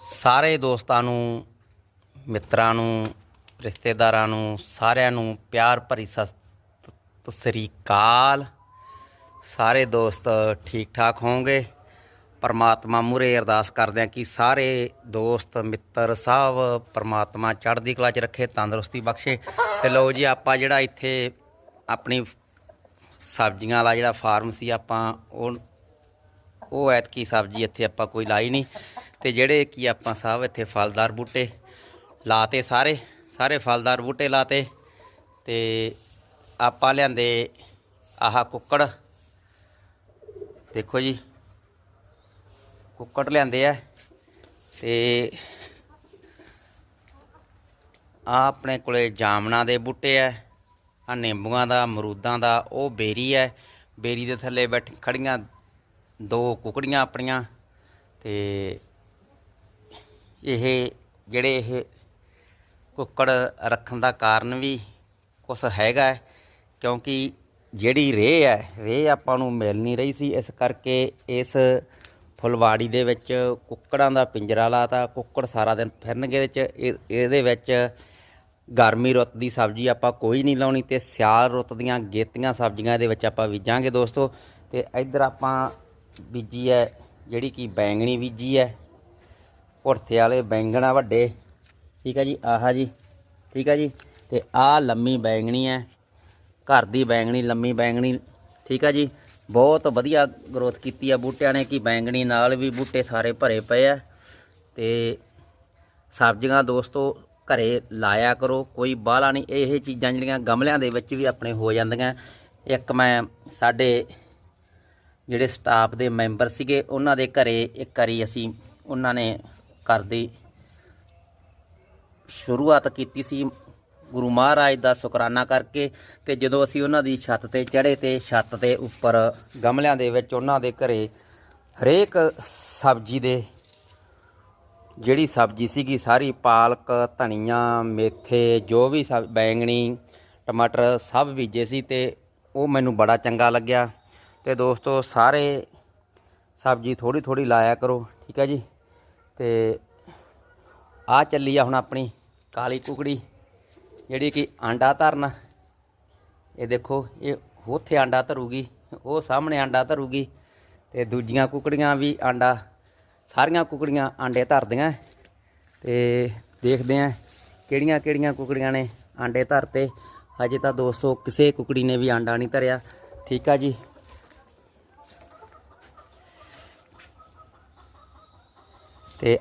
ਸਾਰੇ ਦੋਸਤਾਂ ਨੂੰ, ਮਿੱਤਰਾਂ ਨੂੰ, ਰਿਸ਼ਤੇਦਾਰਾਂ ਨੂੰ, ਸਾਰਿਆਂ ਨੂੰ ਪਿਆਰ ਭਰੀ ਸਤਿ ਸ੍ਰੀ ਅਕਾਲ। ਸਾਰੇ ਦੋਸਤ ਠੀਕ ਠਾਕ ਹੋਵੋਗੇ? ਪਰਮਾਤਮਾ ਮੂਰੇ ਅਰਦਾਸ ਕਰਦੇ ਹਾਂ ਕਿ ਸਾਰੇ ਦੋਸਤ, ਮਿੱਤਰ ਸਭ ਪਰਮਾਤਮਾ ਚੜ੍ਹਦੀ ਕਲਾ 'ਚ ਰੱਖੇ, ਤੰਦਰੁਸਤੀ ਬਖਸ਼ੇ। ਤੇ ਲਓ ਜੀ, ਆਪਾਂ ਜਿਹੜਾ ਇੱਥੇ ਆਪਣੀ ਸਬਜ਼ੀਆਂ ਵਾਲਾ ਜਿਹੜਾ ਫਾਰਮ ਸੀ, ਆਪਾਂ ਉਹ ਉਹ ਐਤਕੀ ਸਬਜ਼ੀ ਇੱਥੇ ਆਪਾਂ ਕੋਈ ਲਾਈ ਨਹੀਂ। ਤੇ ਜਿਹੜੇ ਕੀ ਆਪਾਂ ਸਭ ਇੱਥੇ ਫਲਦਾਰ ਬੂਟੇ ਲਾਤੇ ਸਾਰੇ ਸਾਰੇ ਫਲਦਾਰ ਬੂਟੇ ਲਾਤੇ ਤੇ ਆਪਾਂ ਲਿਆਂਦੇ ਆਹ ਕੁੱਕੜ। ਦੇਖੋ ਜੀ, ਕੁੱਕੜ ਲਿਆਂਦੇ ਆ ਤੇ ਆ ਆਪਣੇ ਕੋਲੇ ਜਾਮਣਾ ਦੇ ਬੂਟੇ ਆ ਆ ਨਿੰਬੂਆਂ ਦਾ, ਅਮਰੂਦਾਂ ਦਾ, ਉਹ ਬੇਰੀ ਹੈ ਬੇਰੀ ਦੇ ਥੱਲੇ ਬੈਠ ਖੜੀਆਂ ਦੋ ਕੁਕੜੀਆਂ ਆਪਣੀਆਂ ਤੇ ਇਹ ਜਿਹੜੇ ਇਹ ਕੁੱਕੜ ਰੱਖਣ ਦਾ ਕਾਰਨ ਵੀ ਕੁਛ ਹੈਗਾ ਕਿਉਂਕਿ ਜਿਹੜੀ ਰੇਹ ਹੈ, ਰੇਹ ਆਪਾਂ ਨੂੰ ਮਿਲ ਨਹੀਂ ਰਹੀ ਸੀ। ਇਸ ਕਰਕੇ ਇਸ ਫੁਲਵਾੜੀ ਦੇ ਵਿੱਚ ਕੁੱਕੜਾਂ ਦਾ ਪਿੰਜਰਾ ਲਾਤਾ। ਕੁੱਕੜ ਸਾਰਾ ਦਿਨ ਫਿਰਨਗੇ ਇਹਦੇ ਚ ਇਹ- ਇਹਦੇ ਵਿੱਚ ਗਰਮੀ ਰੁੱਤ ਦੀ ਸਬਜ਼ੀ ਆਪਾਂ ਕੋਈ ਨਹੀਂ ਲਾਉਣੀ ਤੇ ਸਿਆਲ ਰੁੱਤ ਦੀਆਂ ਗੇਤੀਆਂ ਸਬਜ਼ੀਆਂ ਇਹਦੇ ਵਿੱਚ ਆਪਾਂ ਬੀਜਾਂਗੇ ਦੋਸਤੋ। ਤੇ ਇੱਧਰ ਆਪਾਂ ਬੀਜੀ ਹੈ, ਜਿਹੜੀ ਕਿ ਬੈਂਗਣੀ ਬੀਜੀ ਹੈ। ਪੁਰਥੇ ਵਾਲੇ ਬੈਂਗਣਾ ਵੱਡੇ। ਠੀਕ ਹੈ ਜੀ, ਆਹ ਜੀ। ਠੀਕ ਹੈ ਜੀ, ਤੇ ਆਹ ਲੰਮੀ ਬੈਂਗਣੀ ਹੈ ਘਰ ਦੀ ਬੈਂਗਣੀ, ਲੰਮੀ ਬੈਂਗਣੀ। ਠੀਕ ਹੈ ਜੀ, ਬਹੁਤ ਵਧੀਆ ਗਰੋਥ ਕੀਤੀ ਆ ਬੂਟਿਆਂ ਨੇ, ਕਿ ਬੈਂਗਣੀ ਨਾਲ ਵੀ ਬੂਟੇ ਸਾਰੇ ਭਰੇ ਪਏ ਆ। ਤੇ ਸਬਜ਼ੀਆਂ ਦੋਸਤੋ, ਘਰੇ ਲਾਇਆ ਕਰੋ, ਕੋਈ ਬਾਹਲਾ ਨਹੀਂ, ਇਹ ਚੀਜ਼ਾਂ ਜਿਹੜੀਆਂ ਗਮਲਿਆਂ ਦੇ ਵਿੱਚ ਵੀ ਆਪਣੇ ਹੋ ਜਾਂਦੀਆਂ। ਇੱਕ ਮੈਂ, ਸਾਡੇ ਜਿਹੜੇ ਸਟਾਫ ਦੇ ਮੈਂਬਰ ਸੀਗੇ, ਉਹਨਾਂ ਦੇ ਘਰੇ ਇੱਕ ਵਾਰੀ ਅਸੀਂ, ਉਹਨਾਂ ਨੇ ਘਰ ਦੀ ਸ਼ੁਰੂਆਤ ਕੀਤੀ ਸੀ ਗੁਰੂ ਮਹਾਰਾਜ ਦਾ ਸ਼ੁਕਰਾਨਾ ਕਰਕੇ ਤੇ ਜਦੋਂ ਅਸੀਂ ਉਹਨਾਂ ਦੀ ਛੱਤ ਤੇ ਚੜ੍ਹੇ ਤੇ ਛੱਤ ਦੇ ਉੱਪਰ ਗਮਲਿਆਂ ਦੇ ਵਿੱਚ ਉਹਨਾਂ ਦੇ ਘਰੇ ਹਰੇਕ ਸਬਜ਼ੀ ਦੇ ਜਿਹੜੀ ਸਬਜ਼ੀ ਸੀਗੀ, ਸਾਰੀ ਪਾਲਕ, ਧਨੀਆ, ਮੇਥੇ, ਜੋ ਵੀ ਸਬ, ਬੈਂਗਣੀ, ਟਮਾਟਰ ਸਭ ਬੀਜੇ ਸੀ ਤੇ ਉਹ ਮੈਨੂੰ ਬੜਾ ਚੰਗਾ ਲੱਗਿਆ ਤੇ ਦੋਸਤੋ, ਸਾਰੇ ਸਬਜ਼ੀ ਥੋੜੀ ਥੋੜੀ ਲਾਇਆ ਕਰੋ, ਠੀਕ ਹੈ ਜੀ? ਤੇ ਆ ਚੱਲੀ ਆ ਹੁਣ ਆਪਣੀ ਕਾਲੀ ਕੁਕੜੀ, ਜਿਹੜੀ ਕਿ ਆਂਡਾ ਧਰਨ। ਇਹ ਦੇਖੋ, ਇਹ ਉੱਥੇ ਆਂਡਾ ਧਰੂਗੀ, ਉਹ ਸਾਹਮਣੇ ਆਂਡਾ ਧਰੂਗੀ ਤੇ ਦੂਜੀਆਂ ਕੁਕੜੀਆਂ ਵੀ ਆਂਡਾ, ਸਾਰੀਆਂ ਕੁਕੜੀਆਂ ਆਂਡੇ ਧਰਦੀਆਂ। ਤੇ ਦੇਖਦੇ ਆਂ ਕਿਹੜੀਆਂ ਕਿਹੜੀਆਂ ਕੁਕੜੀਆਂ ਨੇ ਆਂਡੇ ਧਰਤੇ। ਹਜੇ ਤਾਂ ਦੋਸਤੋ, ਕਿਸੇ ਕੁਕੜੀ ਨੇ ਵੀ ਆਂਡਾ ਨਹੀਂ ਧਰਿਆ। ਠੀਕ ਆ ਜੀ? ਤੇ